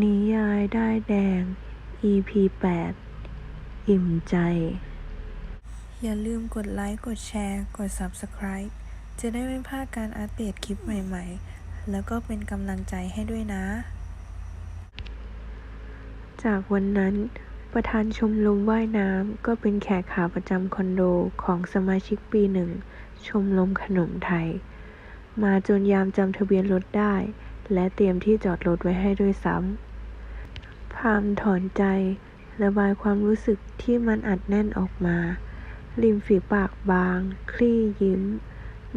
นิยายด้ายแดง EP 8 อิ่มใจ อย่าลืมกดไลค์ กดแชร์ กด Subscribe จะได้ไม่พลาดการอัปเดตคลิปใหม่ๆ แล้วก็เป็นกำลังใจให้ด้วยนะ จากวันนั้น ประธานชมรมว่ายน้ำก็เป็นแขกขาประจำคอนโดของสมาชิกปีหนึ่ง ชมรมขนมไทย มาจนยามจำทะเบียนรถได้ และเตรียมที่จอดรถไว้ให้ด้วยซ้ำพามถอนใจ ระบายความรู้สึกที่มันอัดแน่นออกมา ริมฝีปากบาง คลี่ยิ้ม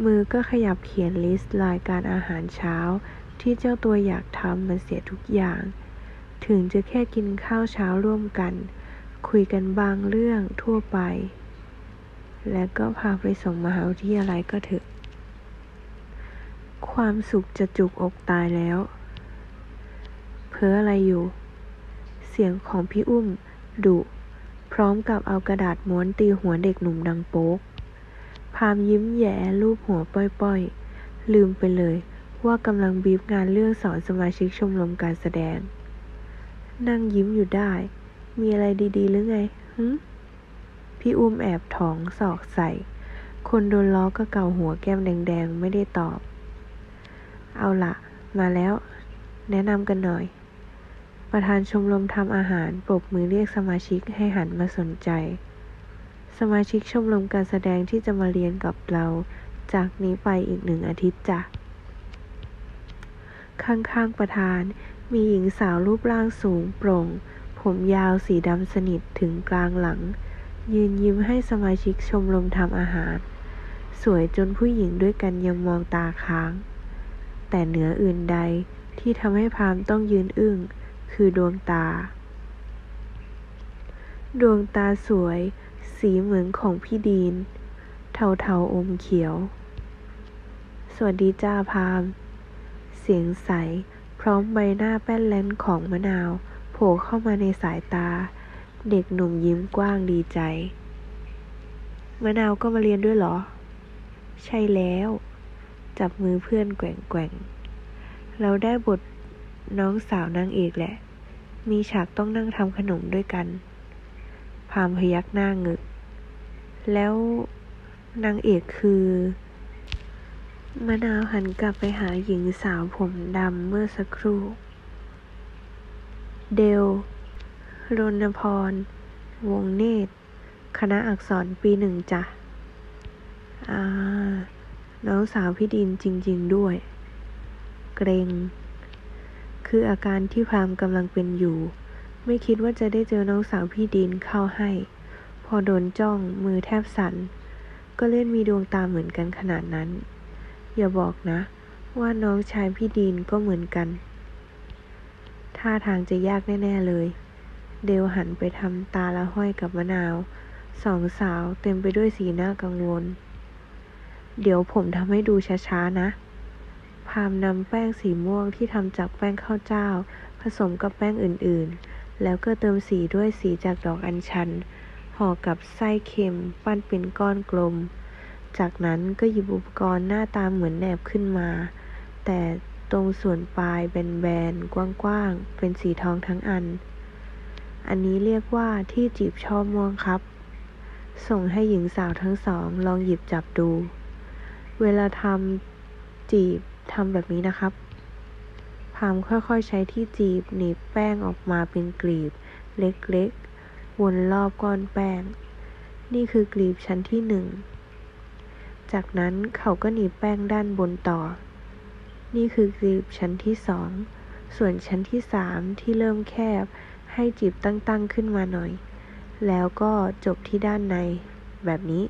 มือก็ขยับเขียนลิสต์รายการอาหารเช้า ที่เจ้าตัวอยากทำมันเสียทุกอย่าง ถึงจะแค่กินข้าวเช้าร่วมกัน คุยกันบางเรื่องทั่วไป และก็พาไปส่งมหาวิทยาลัยก็เถอะ ความสุขจะจุกอกตายแล้ว เพ้ออะไรอยู่ เสียงของพี่อุ้มดุ พร้อมกับเอากระดาษม้วนตีหัวเด็กหนุ่มดังโป๊ก พามยิ้มแย่ลูบหัวป้อยๆ ลืมไปเลยว่ากำลังบีบงานเรื่องสอนสมาชิกชมรมการแสดง นั่งยิ้มอยู่ได้ มีอะไรดีๆหรือไงหึพี่อุ้มแอบถองศอกใส่ คนโดนล้อก็เกาหัวแก้มแดงๆ ไม่ได้ตอบ เอาละมาแล้ว แนะนำกันหน่อย ประธานชมรมทำอาหารปรบมือเรียกสมาชิกให้หันมาสนใจ สมาชิกชมรมการแสดงที่จะมาเรียนกับเรา จากนี้ไปอีกหนึ่งอาทิตย์จ้ะ ข้างๆประธานมีหญิงสาวรูปร่างสูงโปร่ง ผมยาวสีดำสนิทถึงกลางหลัง ยืนยิ้มให้สมาชิกชมรมทำอาหาร สวยจนผู้หญิงด้วยกันยังมองตาค้าง แต่เหนืออื่นใดที่ทำให้พรามต้องยืนอึ้ง คือดวงตา ดวงตาสวย สีเหมือนของพี่ดีน เทาๆอมเขียว สวัสดีจ้าพามเสียงใส พร้อมใบหน้าแป้นแลนของมะนาว โผล่เข้ามาในสายตา เด็กหนุ่มยิ้มกว้างดีใจ มะนาวก็มาเรียนด้วยเหรอ ใช่แล้ว จับมือเพื่อนแกว่งๆ เราได้บทน้องสาวนางเอกแหละ มีฉากต้องนั่งทำขนมด้วยกัน พามพยักหน้าเงึก แล้วนางเอกคือมะนาวหันกลับไปหาหญิงสาวผมดำเมื่อสักครู่ เดลรณพร วงเนตร คณะอักษรปีหนึ่งจ้ะ อ่า น้องสาวพี่ดินจริง ๆ ด้วย เกรง คืออาการที่พรามกำลังเป็นอยู่ ไม่คิดว่าจะได้เจอน้องสาวพี่ดินเข้าให้ พอโดนจ้องมือแทบสั่น ก็เล่นมีดวงตาเหมือนกันขนาดนั้น อย่าบอกนะ ว่าน้องชายพี่ดีนก็เหมือนกัน ท่าทางจะยากแน่ ๆ เลย เดวหันไปทำตาละห้อยกับมะนาวสองสาวเต็มไปด้วยสีหน้ากังวล เดี๋ยวผมทำให้ดูช้าๆ นะ พามนำแป้งสีม่วงที่ทำจากแป้งข้าวเจ้า ผสมกับแป้งอื่นๆ แล้วก็เติมสีด้วยสีจากดอกอัญชัน ห่อกับไส้เค็ม ปั้นเป็นก้อนกลม จากนั้นก็หยิบอุปกรณ์หน้าตาเหมือนแหนบขึ้นมา แต่ตรงส่วนปลายแบนๆ กว้างๆ เป็นสีทองทั้งอัน อันนี้เรียกว่าที่จีบช่อม่วงครับ ส่งให้หญิงสาวทั้งสองลองหยิบจับดู เวลาทำจีบทำแบบนี้นะครับ พามค่อยๆใช้ที่จีบหนีบแป้งออกมาเป็นกลีบ เล็กๆ วนรอบก้อนแป้ง นี่คือกลีบชั้นที่หนึ่ง จากนั้นเขาก็หนีบแป้งด้านบนต่อ นี่คือกลีบชั้นที่สอง ส่วนชั้นที่สามที่เริ่มแคบ ให้จีบตั้งๆขึ้นมาหน่อย แล้วก็จบที่ด้านในแบบนี้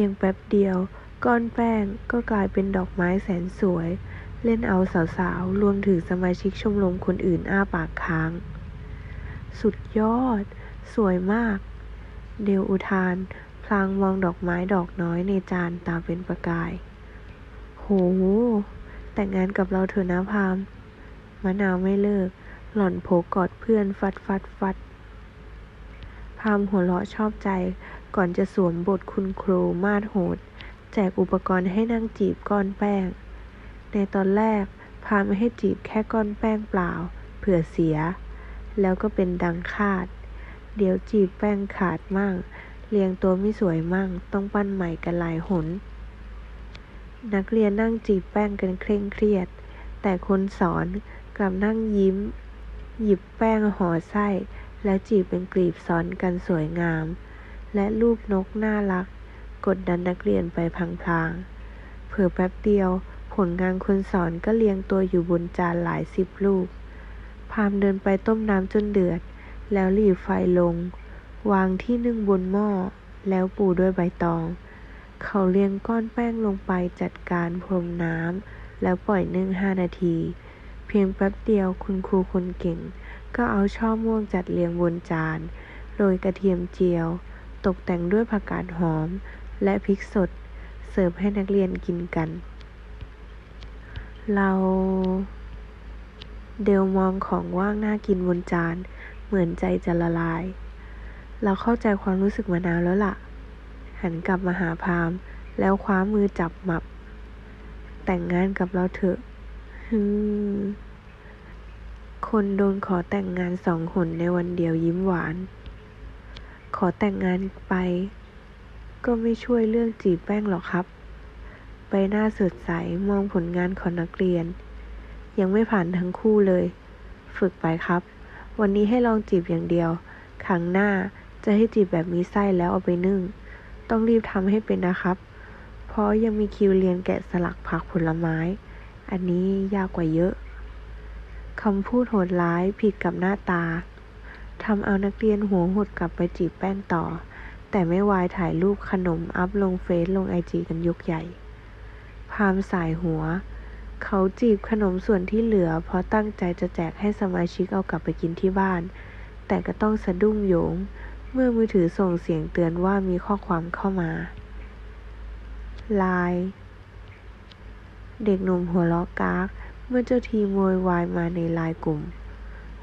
พียงแป๊บเดียว ก้อนแป้งก็กลายเป็นดอกไม้แสนสวย เล่นเอาสาวๆ รวมถึงสมาชิกชมรมคนอื่นอ้าปากค้าง สุดยอด สวยมาก เดวอุทาน พลางมองดอกไม้ดอกน้อยในจานตาเป็นประกาย โห แต่งงานกับเราเถอะนะพามมะนาวไม่เลิก หล่อนโผกอดเพื่อนฟัดฟัดฟัดพามหัวเราะชอบใจ ก่อนจะสวมบทคุณครูมาดโหด แจกอุปกรณ์ให้นั่งจีบก้อนแป้ง ในตอนแรกพาไม่ให้จีบแค่ก้อนแป้งเปล่า เผื่อเสีย แล้วก็เป็นดังคาด เดี๋ยวจีบแป้งขาดมั่ง เรียงตัวไม่สวยมั่ง ต้องปั้นใหม่กันหลายหน นักเรียนนั่งจีบแป้งกันเคร่งเครียด แต่คนสอนกลับนั่งยิ้ม หยิบแป้งห่อไส้ แล้วจีบเป็นกลีบซ้อนกันสวยงาม และรูปนกน่ารัก กดดันนักเรียนไปพลางๆ เผื่อแป๊บเดียว ผลงานคนสอนก็เรียงตัวอยู่บนจานหลายสิบลูก พามเดินไปต้มน้ำจนเดือด แล้วหลีไฟลง วางที่นึ่งบนหม้อ แล้วปูด้วยใบตอง เขาเรียงก้อนแป้งลงไปจัดการพรมน้ำแล้วปล่อยนึ่งห้านาที เพียงแป๊บเดียวคุณครูคนเก่ง ก็เอาช่อม่วงจัดเรียงบนจานโรยกระเทียมเจียว ตกแต่งด้วยผักกาดหอม และพริกสด เสิร์ฟให้นักเรียนกินกัน เรา เดลมองของว่างน่ากินบนจาน เหมือนใจจะละลาย เราเข้าใจความรู้สึกมานานแล้วล่ะ หันกลับมาหาพาม แล้วคว้ามือจับหมับ แต่งงานกับเราเถอะฮึคนโดนขอแต่งงานสองหนในวันเดียวยิ้มหวาน ขอแต่งงานไป ก็ไม่ช่วยเรื่องจีบแป้งหรอกครับ ใบหน้าสดใสมองผลงานของนักเรียน ยังไม่ผ่านทั้งคู่เลย ฝึกไปครับ วันนี้ให้ลองจีบอย่างเดียวครั้งหน้าจะให้จีบแบบมีไส้แล้วเอาไปนึ่ง ต้องรีบทำให้เป็นนะครับ เพราะยังมีคิวเรียนแกะสลักผักผลไม้ อันนี้ยากกว่าเยอะคำพูดโหดร้ายผิดกับหน้าตา ทำเอานักเรียนหัวหดกลับไปจีบแป้งต่อ แต่ไม่วายถ่ายรูปขนมอัพลงเฟซลงไอจีกันยกใหญ่ พามสายหัว เขาจีบขนมส่วนที่เหลือ เพราะตั้งใจจะแจกให้สมาชิกเอากลับไปกินที่บ้าน แต่ก็ต้องสะดุ้งโยง เมื่อมือถือส่งเสียงเตือนว่ามีข้อความเข้ามาไลน์เด็กหนุ่มหัวเราะกาก เมื่อเจ้าทีมโวยวายมาในไลน์กลุ่ม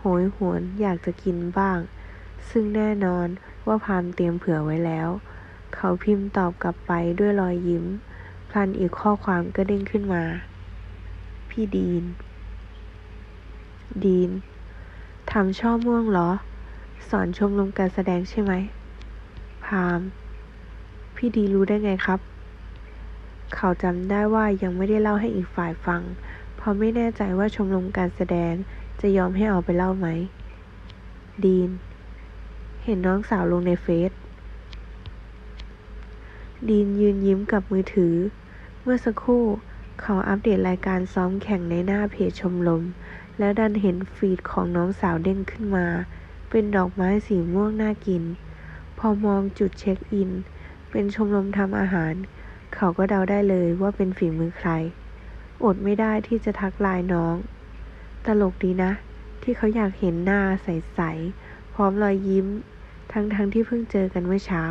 หยหวนอยากจะกินบ้าง ซึ่งแน่นอนว่าพามเตรียมเผื่อไว้แล้ว เขาพิมพ์ตอบกลับไปด้วยรอยยิ้ม พลันอีกข้อความก็เด้งขึ้นมา พี่ดีน ดีนทำช่อม่วงเหรอ สอนชมรมการแสดงใช่ไหม พาม พี่ดีรู้ได้ไงครับ เขาจำได้ว่ายังไม่ได้เล่าให้อีกฝ่ายฟัง เพราะไม่แน่ใจว่าชมรมการแสดง จะยอมให้เอาไปเล่าไหม ดีน เห็นน้องสาวลงในเฟซ ดีนยืนยิ้มกับมือถือ เมื่อสักครู่เขาอัปเดตรายการซ้อมแข่งในหน้าเพจชมรมแล้วดันเห็นฟีดของน้องสาวเด้งขึ้นมา เป็นดอกไม้สีม่วงน่ากิน พอมองจุดเช็คอิน เป็นชมรมทำอาหาร เขาก็เดาได้เลยว่าเป็นฝีมือใคร อดไม่ได้ที่จะทักไลน์น้อง ตลกดีนะ ที่เขาอยากเห็นหน้าใสๆพร้อมรอยยิ้ม ทั้งๆทที่เพิ่งเจอกันเมื่อเช้า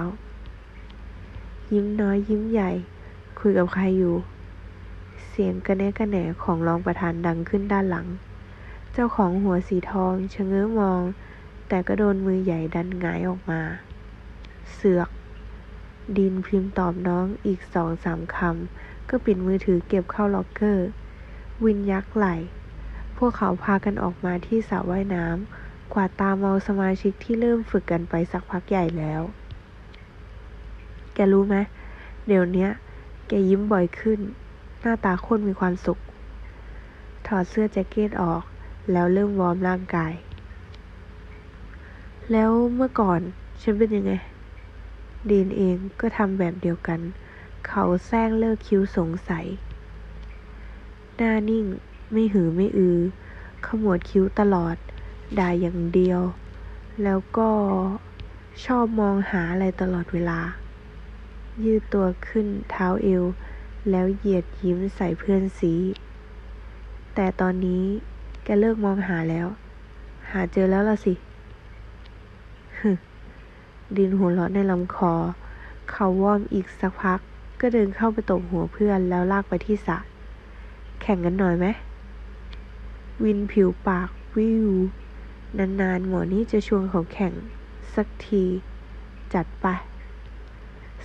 ยิ้มน้อยยิ้มใหญ่ คุยกับใครอยู่ เสียงกระแนะกระแหนของรองประธานดังขึ้นด้านหลัง เจ้าของหัวสีทองชะเง้อมอง แต่ก็โดนมือใหญ่ดันหงายออกมา เสือก ดินพิมพ์ตอบน้องอีกสองสามคำก็ปิดมือถือเก็บเข้าล็อกเกอร์ วินยักไหล พวกเขาพากันออกมาที่สระว่ายน้ำกวาดตาเมาสมาชิกที่เริ่มฝึกกันไปสักพักใหญ่แล้ว แกรู้ไหมเดี๋ยวนี้แกยิ้มบ่อยขึ้น หน้าตาโคนมีความสุข ถอดเสื้อแจ็คเก็ตออก แล้วเริ่มวอร์มร่างกาย แล้วเมื่อก่อนฉันเป็นยังไง ดีนเองก็ทำแบบเดียวกัน เขาแซงเลิกคิ้วสงสัย หน้านิ่ง ไม่หือไม่อือ ขมวดคิ้วตลอด ด่าอย่างเดียว แล้วก็ชอบมองหาอะไรตลอดเวลา ยืดตัวขึ้นเท้าเอว แล้วเหยียดยิ้มใส่เพื่อนสี แต่ตอนนี้แกเลิกมองหาแล้ว หาเจอแล้วล่ะสิฮดินหัวเราะในลำคอ เขาวอมอีกสักพัก ก็เดินเข้าไปตบหัวเพื่อนแล้วลากไปที่สระแข่งกันหน่อยไหม วินผิวปากวิว นานๆ หมอนี่จะชวนเขาแข่ง สักที จัดไป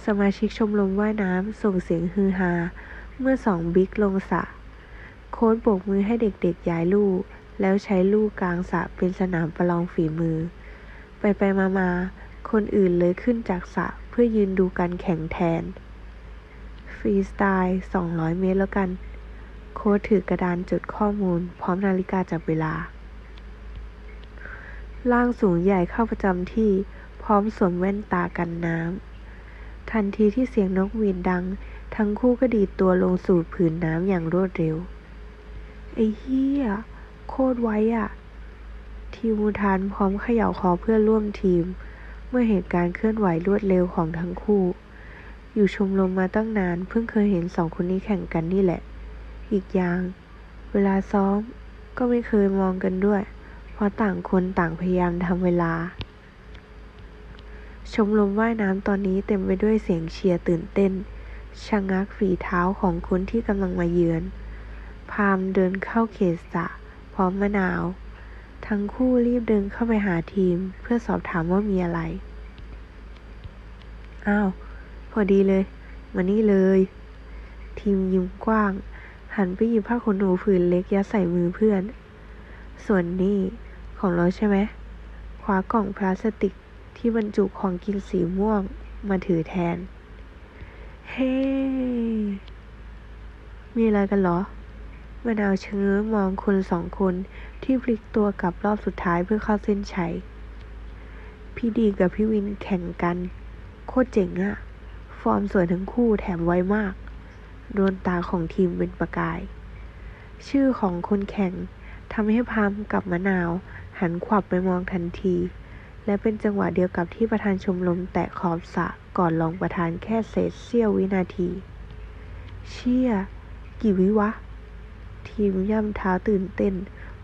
สมาชิกชมรมว่ายน้ำส่งเสียงฮือฮา เมื่อสองบิ๊กลงสระโค้ดโบกมือให้เด็กๆย้ายลู่แล้วใช้ลู่กลางสระเป็นสนามประลองฝีมือ ไปไปมามาๆคนอื่นเลยขึ้นจากสระเพื่อยืนดูการแข่งแทน ฟรีสไตล์ 200 เมตรแล้วกัน โค้ดถือกระดานจดข้อมูล พร้อมนาฬิกาจับเวลา ร่างสูงใหญ่เข้าประจำที่ พร้อมสวมแว่นตากันน้ำ ทันทีที่เสียงนกหวีดดัง ทั้งคู่ก็ดีดตัวลงสู่ผืนน้ำอย่างรวดเร็ว ไอ้เหี้ย โคตรไวอะทีมอุทานพร้อมเขย่าคอเพื่อนร่วมทีม เมื่อเหตุการณ์เคลื่อนไหวรวดเร็วของทั้งคู่ อยู่ชมรมมาตั้งนาน เพิ่งเคยเห็นสองคนนี้แข่งกันนี่แหละ อีกอย่าง เวลาซ้อมก็ไม่เคยมองกันด้วย เพราะต่างคนต่างพยายามทำเวลา ชมรมว่ายน้ำตอนนี้เต็มไปด้วยเสียงเชียร์ตื่นเต้นชะงักฝีเท้าของคนที่กำลังมาเยือน พามเดินเข้าเขตสระพร้อมมะนาว ทั้งคู่รีบเดินเข้าไปหาทีม เพื่อสอบถามว่ามีอะไร อ้าว พอดีเลย มานี่เลย ทีมยิ้มกว้าง หันไปหยิบผ้าขนหนูผืนเล็กยัดใส่มือเพื่อน ส่วนนี่ของเราใช่ไหมคว้ากล่องพลาสติกที่บรรจุของกินสีม่วงมาถือแทน เฮ้มีอะไรกันเหรอมะนาวชะเง้อมองคนสองคนที่พลิกตัวกลับรอบสุดท้ายเพื่อเข้าเส้นชัย พี่ดีกับพี่วินแข่งกัน โคตรเจ๋งอะ ฟอร์มสวยทั้งคู่แถมไวมาก ดวงตาของทีมเป็นประกาย ชื่อของคนแข่งทำให้พามกับมะนาว หันขวับไปมองทันที และเป็นจังหวะเดียวกับที่ประธานชมรมแตะขอบสระก่อนรองประธานแค่เศษเสี้ยววินาที เชี่ย กี่วิวะ ทีมย่ำเท้าตื่นเต้น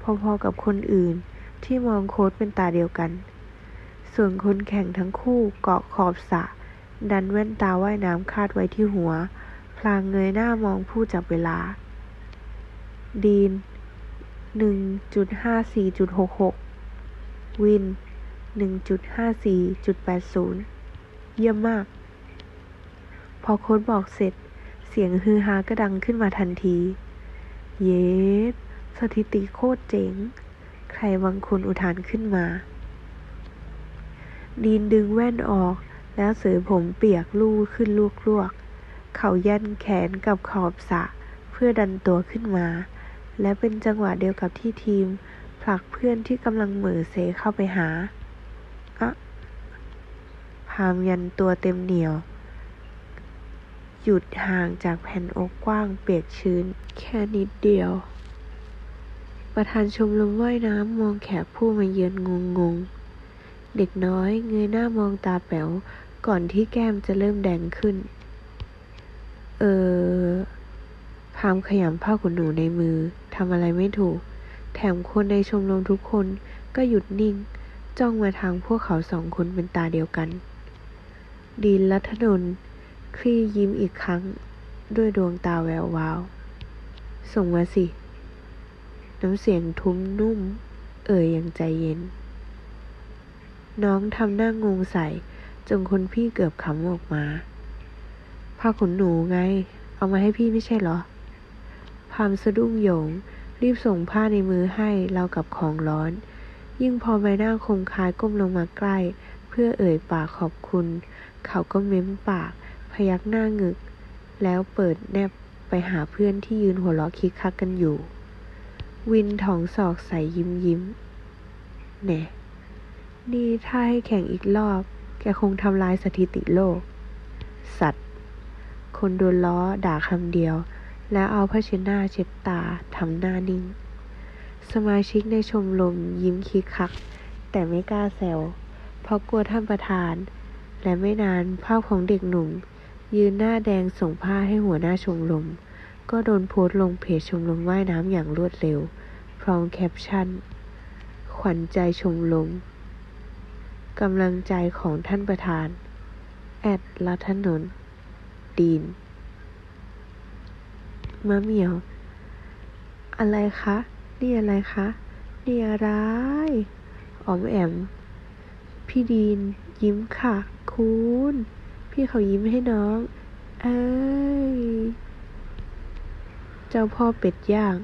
พอๆกับคนอื่นที่มองโค้ดเป็นตาเดียวกัน ส่วนคนแข่งทั้งคู่เกาะขอบสระดันแว่นตาว่ายน้ำคาดไว้ที่หัวางเงยหน้ามองผู้จับเวลา ดีน หนึ่งจุดห้าสี่จุดหกหก วิน หนึ่งจุดห้าสี่จุดแปดศูนย์ เยี่ยมมาก พอโค้ดบอกเสร็จ เสียงฮือฮาก็ดังขึ้นมาทันที เยส สถิติโคตรเจ๋ง ใครบางคนอุทานขึ้นมา ดีนดึงแว่นออกแล้วเสือผมเปียกลู่ขึ้นลวกๆ เขายันแขนกับขอบสะเพื่อดันตัวขึ้นมา และเป็นจังหวะเดียวกับที่ทีม ผลักเพื่อนที่กำลังเหม่อเซเข้าไปหาอะพามยันตัวเต็มเหนียว หยุดห่างจากแผ่นอกกว้างเปียกชื้น แค่นิดเดียว ประธานชมรมว่ายน้ำมองแขกผู้มาเยือนงงงๆเด็กน้อยเงยหน้ามองตาแป๋วก่อนที่แก้มจะเริ่มแดงขึ้น เออพามขยำผ้าขนหนูในมือทำอะไรไม่ถูก แถมคนในชมรมทุกคนก็หยุดนิ่ง จ้องมาทางพวกเขาสองคนเป็นตาเดียวกัน ดีนรัฐนนคลี่ยิ้มอีกครั้ง ด้วยดวงตาแวววาว ส่งมาสิ น้ำเสียงทุ้มนุ่ม เอ่ยอย่างใจเย็น น้องทำหน้างงใส่จนคนพี่เกือบขำออกมา ผ้าขนหนูไง เอามาให้พี่ไม่ใช่เหรอ พามสะดุ้งโหยง รีบส่งผ้าในมือให้เรากับของร้อน ยิ่งพอใบหน้าคมคายก้มลงมาใกล้ เพื่อเอ่ยปากขอบคุณ เขาก็เม้มปาก พยักหน้างึก แล้วเปิดแนบไปหาเพื่อนที่ยืนหัวเราะคิกคักกันอยู่ วินถองศอกใส่ยิ้มยิ้มแหน่นี่ถ้าให้แข่งอีกรอบ แกคงทำลายสถิติโลก สัตว์ คนโดนล้อด่าคำเดียว แล้วเอาผ้าเช็ดหน้าเช็ดตาทำหน้านิ่ง สมาชิกในชมรมยิ้มคิกคัก แต่ไม่กล้าแซวเพราะกลัวท่านประธาน และไม่นานภาพของเด็กหนุ่ม ยืนหน้าแดงส่งผ้าให้หัวหน้าชมรมก็โดนโพสต์ลงเพจชมรมว่ายน้ำอย่างรวดเร็ว พร้อมแคปชั่น ขวัญใจชมรมกำลังใจของท่านประธาน แอดรัฐนนท์ ดีนมะเหมียว อะไรคะ นี่อะไรคะ นี่อะไรอ๋อมแอม พี่ดีน ยิ้มค่ะ คุณ พี่เขายิ้มให้น้อง เอ้ย เจ้าพ่อเป็ดย่าง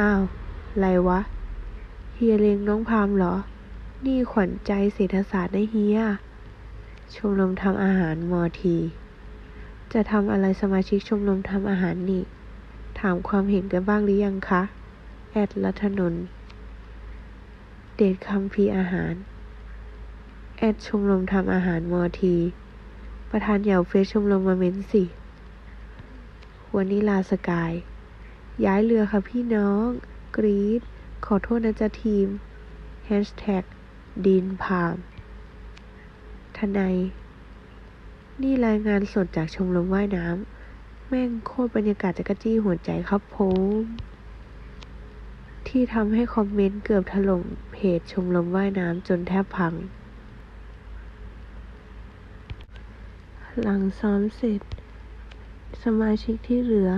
อ้าวไรวะ เฮียเลงน้องพามเหรอ นี่ขวัญใจเศรษฐศาสตร์นะเฮีย ชมรมทำอาหารมอที จะทำอะไรสมาชิกชมรมทำอาหารนี่ ถามความเห็นกันบ้างหรือยังคะ แอดรัฐนนท์เดทคำพีอาหาร แอดชมรมทำอาหารมอที ประธานเหยาเฟซชมรมมาเม้นสิ วันนี้ลาสกาย ย้ายเรือค่ะพี่น้อง กรีด ขอโทษนะจ๊ะทีมแฮชแท็กดินพามทนาย นี่รายงานสดจากชมรมว่ายน้ำ แม่งโคตรบรรยากาศจักรจี้หัวใจครับผมที่ทำให้คอมเมนต์เกือบถล่มเพจชมรมว่ายน้ำจนแทบพัง หลังซ้อมเสร็จ สมาชิกที่เหลือ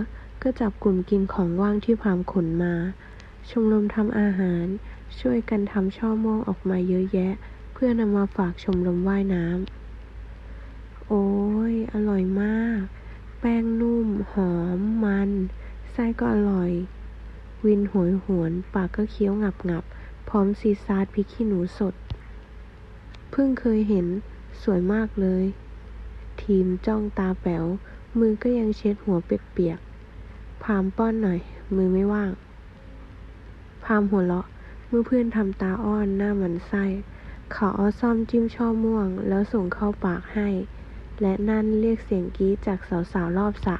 ก็จับกลุ่มกินของว่างที่พามขนมา ชมรมทำอาหาร ช่วยกันทำช่อม่วงออกมาเยอะแยะ เพื่อนำมาฝากชมรมว่ายน้ำ โอ้ย อร่อยมาก แป้งนุ่ม หอม มัน ไส้ก็อร่อย วินโหยหวน ปากก็เคี้ยวงับงับ พร้อมซีซาร์พริกขี้หนูสด เพิ่งเคยเห็น สวยมากเลย ทีมจ้องตาแป๋ว มือก็ยังเช็ดหัวเปียกๆ พามป้อนหน่อย มือไม่ว่าง พามหัวเราะ เมื่อเพื่อนทำตาอ้อนหน้าหมันไส้ เขาเอาซ่อมจิ้มช่อม่วง แล้วส่งเข้าปากให้ และนั่นเรียกเสียงกรี๊ดจากสาวๆรอบสระ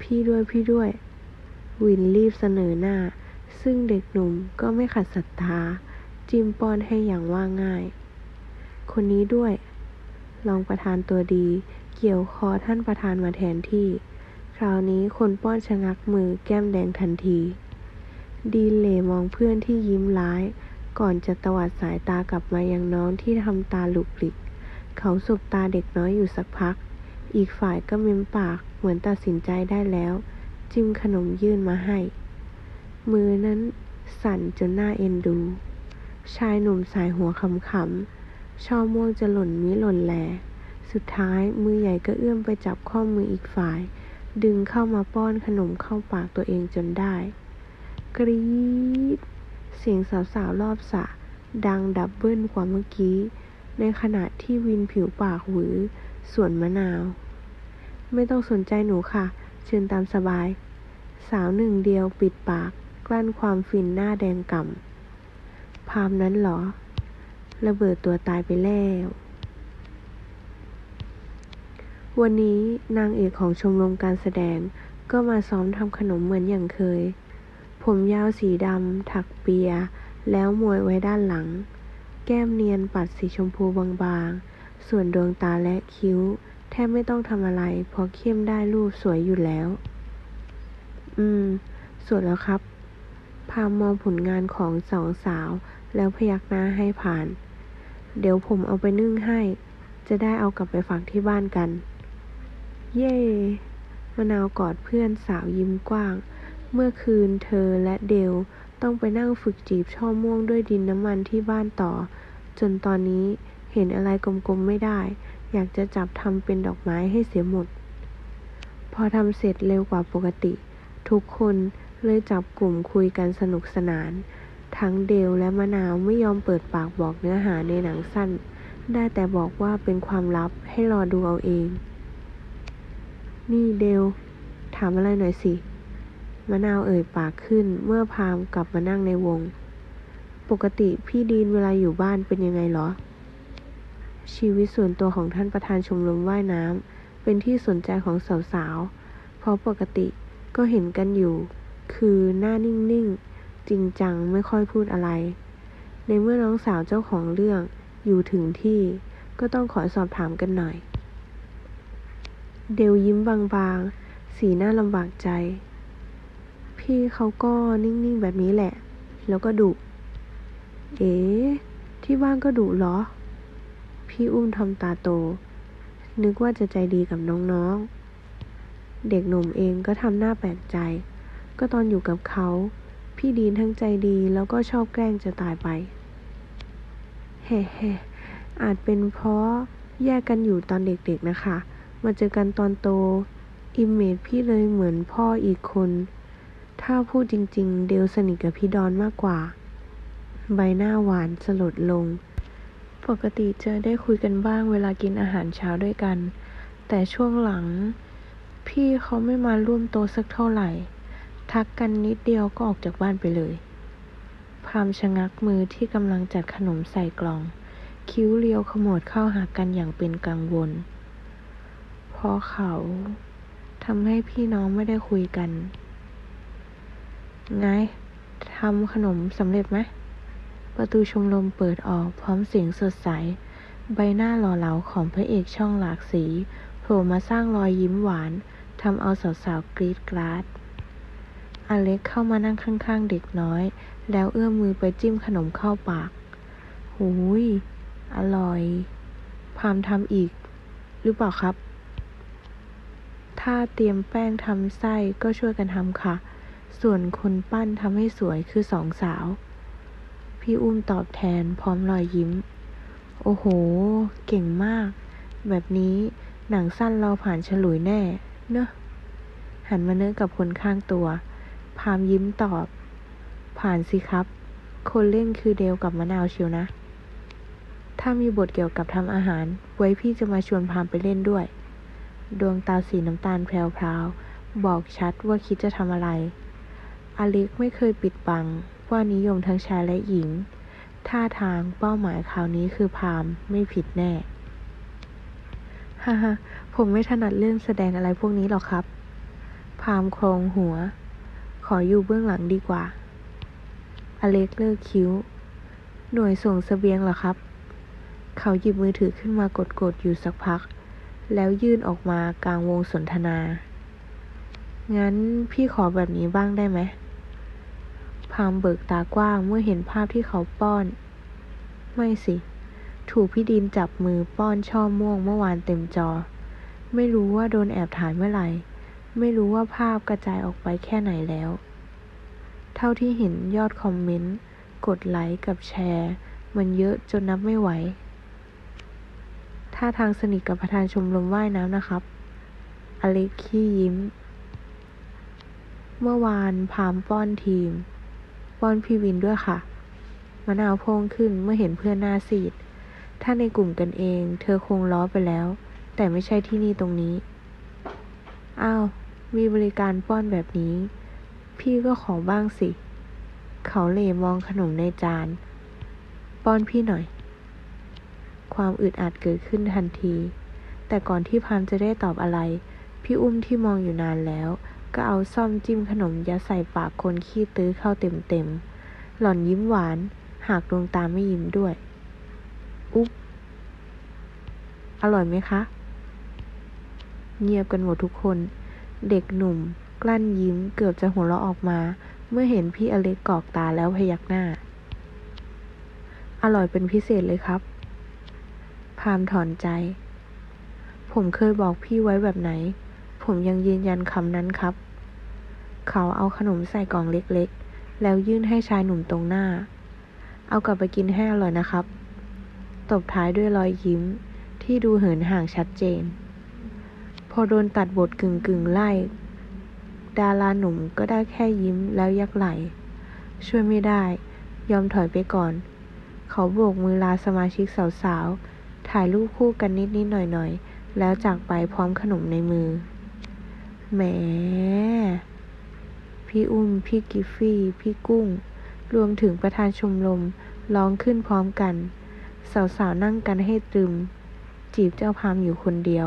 พี่ด้วยพี่ด้วย วินรีบเสนอหน้า ซึ่งเด็กหนุ่มก็ไม่ขัดศรัทธา จิมป้อนให้อย่างว่าง่าย คนนี้ด้วยรองประธานตัวดี เกี่ยวคอท่านประธานมาแทนที่ คราวนี้คนป้อนชะงักมือแก้มแดงทันที ดีเลมองเพื่อนที่ยิ้มร้าย ก่อนจะตวัดสายตากลับมายังน้องที่ทำตาหลุกหลิก เขาสบตาเด็กน้อยอยู่สักพัก อีกฝ่ายก็เม้มปากเหมือนตัดสินใจได้แล้ว จิ้มขนมยื่นมาให้ มือนั้นสั่นจนหน่าเอ็นดู ชายหนุ่มสายหัวขำๆช่อม่วงจะหล่นมิหล่นแลสุดท้ายมือใหญ่ก็เอื้อมไปจับข้อมืออีกฝ่าย ดึงเข้ามาป้อนขนมเข้าปากตัวเองจนได้ กรี๊ดเสียงสาวๆรอบสะดังดับเบิลกว่าเมื่อกี้ ในขณะที่วินผิวปากหวือส่วนมะนาว ไม่ต้องสนใจหนูค่ะ เชิญตามสบาย สาวหนึ่งเดียวปิดปาก กลั้นความฟินหน้าแดงก่ำพามนั้นเหรอ ระเบิดตัวตายไปแล้ว วันนี้นางเอกของชมรมการแสดงก็มาซ้อมทำขนมเหมือนอย่างเคย ผมยาวสีดำถักเปีย แล้วมวยไว้ด้านหลัง แก้มเนียนปัดสีชมพูบางๆ ส่วนดวงตาและคิ้ว แทบไม่ต้องทำอะไร เพราะเข้มได้รูปสวยอยู่แล้ว อืม สวยแล้วครับ พามองผลงานของสองสาว แล้วพยักหน้าให้ผ่าน เดี๋ยวผมเอาไปนึ่งให้ จะได้เอากลับไปฝากที่บ้านกัน เย่มะนาวกอดเพื่อนสาวยิ้มกว้าง เมื่อคืนเธอและเดลต้องไปนั่งฝึกจีบช่อม่วงด้วยดินน้ำมันที่บ้านต่อ จนตอนนี้เห็นอะไรกลมๆไม่ได้ อยากจะจับทำเป็นดอกไม้ให้เสียหมด พอทำเสร็จเร็วกว่าปกติ ทุกคนเลยจับกลุ่มคุยกันสนุกสนาน ทั้งเดลและมะนาวไม่ยอมเปิดปากบอกเนื้อหาในหนังสั้น ได้แต่บอกว่าเป็นความลับให้รอดูเอาเอง นี่เดล ถามอะไรหน่อยสิ มะนาวเอ่ยปากขึ้นเมื่อพามกลับมานั่งในวง ปกติพี่ดีนเวลาอยู่บ้านเป็นยังไงเหรอ ชีวิตส่วนตัวของท่านประธานชมรมว่ายน้ำเป็นที่สนใจของสาวๆ เพราะปกติก็เห็นกันอยู่ คือหน้านิ่งๆ จริงจังไม่ค่อยพูดอะไร ในเมื่อน้องสาวเจ้าของเรื่องอยู่ถึงที่ก็ต้องขอสอบถามกันหน่อย เดลยิ้มบางๆ สีหน้าลำบากใจ พี่เขาก็นิ่งๆ แบบนี้แหละ แล้วก็ดุ เอ๋ที่บ้านก็ดุเหรอ พี่อุ้มทำตาโต นึกว่าจะใจดีกับน้องๆ เด็กหนุ่มเองก็ทำหน้าแปลกใจ ก็ตอนอยู่กับเขา พี่ดีนทั้งใจดีแล้วก็ชอบแกล้งจะตายไปแฮ่ๆอาจเป็นเพราะแยกกันอยู่ตอนเด็กๆนะคะ มาเจอกันตอนโต อิมเมจพี่เลยเหมือนพ่ออีกคน ถ้าพูดจริง ๆ เดลสนิทกับพี่ดอนมากกว่า ใบหน้าหวานสลดลง ปกติจะได้คุยกันบ้างเวลากินอาหารเช้าด้วยกัน แต่ช่วงหลัง พี่เขาไม่มาร่วมโต๊ะสักเท่าไหร่ ทักกันนิดเดียวก็ออกจากบ้านไปเลยพรามชะงักมือที่กำลังจัดขนมใส่กล่อง คิ้วเรียวขมวดเข้าหากันอย่างเป็นกังวล เพราะเขาทำให้พี่น้องไม่ได้คุยกัน ไงทำขนมสำเร็จไหม ประตูชมรมเปิดออกพร้อมเสียงสดใส ใบหน้าหล่อเหลาของพระเอกช่องหลากสีโผล่มาสร้างรอยยิ้มหวานทำเอาสาวๆกรี๊ดกราด อเล็กเข้ามานั่งข้างๆเด็กน้อย แล้วเอื้อมมือไปจิ้มขนมเข้าปากหูย อร่อย พามทำอีก หรือเปล่าครับ ถ้าเตรียมแป้งทำไส้ก็ช่วยกันทำค่ะ ส่วนคนปั้นทำให้สวยคือสองสาว พี่อุ้มตอบแทนพร้อมรอยยิ้ม โอ้โห เก่งมาก แบบนี้หนังสั้นเราผ่านฉลุยแน่ เนอะ หันมาเนื้อกับคนข้างตัว พามยิ้มตอบ ผ่านสิครับ คนเล่นคือเดลกับมะนาวเชียวนะ ถ้ามีบทเกี่ยวกับทำอาหาร ไว้พี่จะมาชวนพามไปเล่นด้วย ดวงตาสีน้ำตาลแพรวๆบอกชัดว่าคิดจะทำอะไร อเล็กไม่เคยปิดบัง ว่านิยมทั้งชายและหญิง ท่าทางเป้าหมายคราวนี้คือพามไม่ผิดแน่ ฮ่าฮ่าผมไม่ถนัดเรื่องแสดงอะไรพวกนี้หรอกครับ พามโครงหัว ขออยู่เบื้องหลังดีกว่า อเล็กเลิกคิ้ว หน่วยส่งเสบียงเหรอครับ เขาหยิบมือถือขึ้นมากดๆอยู่สักพัก แล้วยื่นออกมากลางวงสนทนา งั้นพี่ขอแบบนี้บ้างได้ไหม พามเบิกตากว้างเมื่อเห็นภาพที่เขาป้อน ไม่สิ ถูกพี่ดินจับมือป้อนช่อม่วงเมื่อวานเต็มจอ ไม่รู้ว่าโดนแอบถ่ายเมื่อไหร่ ไม่รู้ว่าภาพกระจายออกไปแค่ไหนแล้ว เท่าที่เห็นยอดคอมเมนต์ กดไลค์กับแชร์ มันเยอะจนนับไม่ไหว ท่าทางสนิทกับประธานชมรมว่ายน้ำนะครับ อเล็กขี้ยิ้มเมื่อวานพามป้อนทีม ป้อนพี่วินด้วยค่ะ มะนาวโพงขึ้นเมื่อเห็นเพื่อนหน้าซีด ถ้าในกลุ่มกันเอง เธอคงล้อไปแล้ว แต่ไม่ใช่ที่นี่ตรงนี้ อ้าว มีบริการป้อนแบบนี้ พี่ก็ขอบ้างสิ เขาเหลมองขนมในจาน ป้อนพี่หน่อย ความอึดอัดเกิดขึ้นทันที แต่ก่อนที่พามจะได้ตอบอะไร พี่อุ้มที่มองอยู่นานแล้ว ก็เอาซ่อมจิ้มขนมยัดใส่ปากคนขี้ตื้อเข้าเต็มๆ หล่อนยิ้มหวาน หากดวงตาไม่ยิ้มด้วย อุ๊บ อร่อยไหมคะ เงียบกันหมดทุกคน เด็กหนุ่ม กลั้นยิ้มเกือบจะหัวเราะออกมา เมื่อเห็นพี่อเล็กกอกตาแล้วพยักหน้า อร่อยเป็นพิเศษเลยครับ พามถอนใจ ผมเคยบอกพี่ไว้แบบไหน ผมยังยืนยันคำนั้นครับ เขาเอาขนมใส่กล่องเล็กๆ แล้วยื่นให้ชายหนุ่มตรงหน้า เอากลับไปกินให้อร่อยนะครับ ตบท้ายด้วยรอยยิ้มที่ดูเหินห่างชัดเจน พอโดนตัดบทกึ่งกึ่งไล่ ดาราหนุ่มก็ได้แค่ยิ้มแล้วยักไหล ช่วยไม่ได้ ยอมถอยไปก่อน เขาโบกมือลาสมาชิกสาวๆ ถ่ายรูปคู่กันนิดๆหน่อยๆ แล้วจากไปพร้อมขนมในมือ แหม พี่อุ้ม พี่กิฟฟี่ พี่กุ้ง รวมถึงประธานชมรมร้องขึ้นพร้อมกัน สาวๆนั่งกันให้ตรึม จีบเจ้าพามอยู่คนเดียว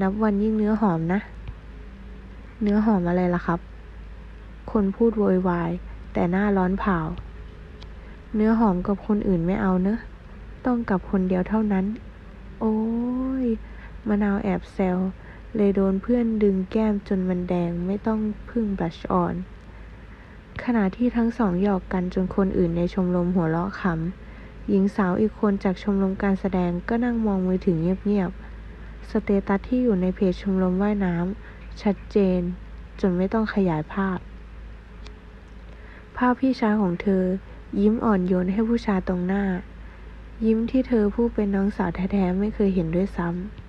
นับวันยิ่งเนื้อหอมนะ เนื้อหอมอะไรล่ะครับ คนพูดโวยวาย แต่หน้าร้อนเผา เนื้อหอมกับคนอื่นไม่เอาเนอะ ต้องกับคนเดียวเท่านั้น โอ้ยมะนาวแอบแซว เลยโดนเพื่อนดึงแก้มจนมันแดงไม่ต้องพึ่งบลัชออน ขณะที่ทั้งสองหยอกกันจนคนอื่นในชมรมหัวเราะขำ หญิงสาวอีกคนจากชมรมการแสดงก็นั่งมองมือถือเงียบๆ สเตตัสที่อยู่ในเพจชมรมว่ายน้ำชัดเจน จนไม่ต้องขยายภาพ ภาพพี่ชายของเธอ ยิ้มอ่อนโยนให้ผู้ชายตรงหน้า ยิ้มที่เธอผู้เป็นน้องสาวแท้ๆไม่เคยเห็นด้วยซ้ำ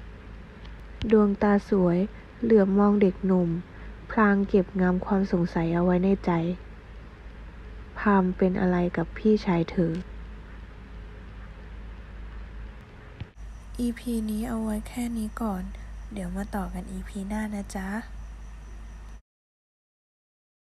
ดวงตาสวย เหลือบมองเด็กหนุ่ม พลางเก็บงำความสงสัยเอาไว้ในใจ พามเป็นอะไรกับพี่ชายเธอ EP นี้เอาไว้แค่นี้ก่อน เดี๋ยวมาต่อกัน EP หน้านะจ๊ะ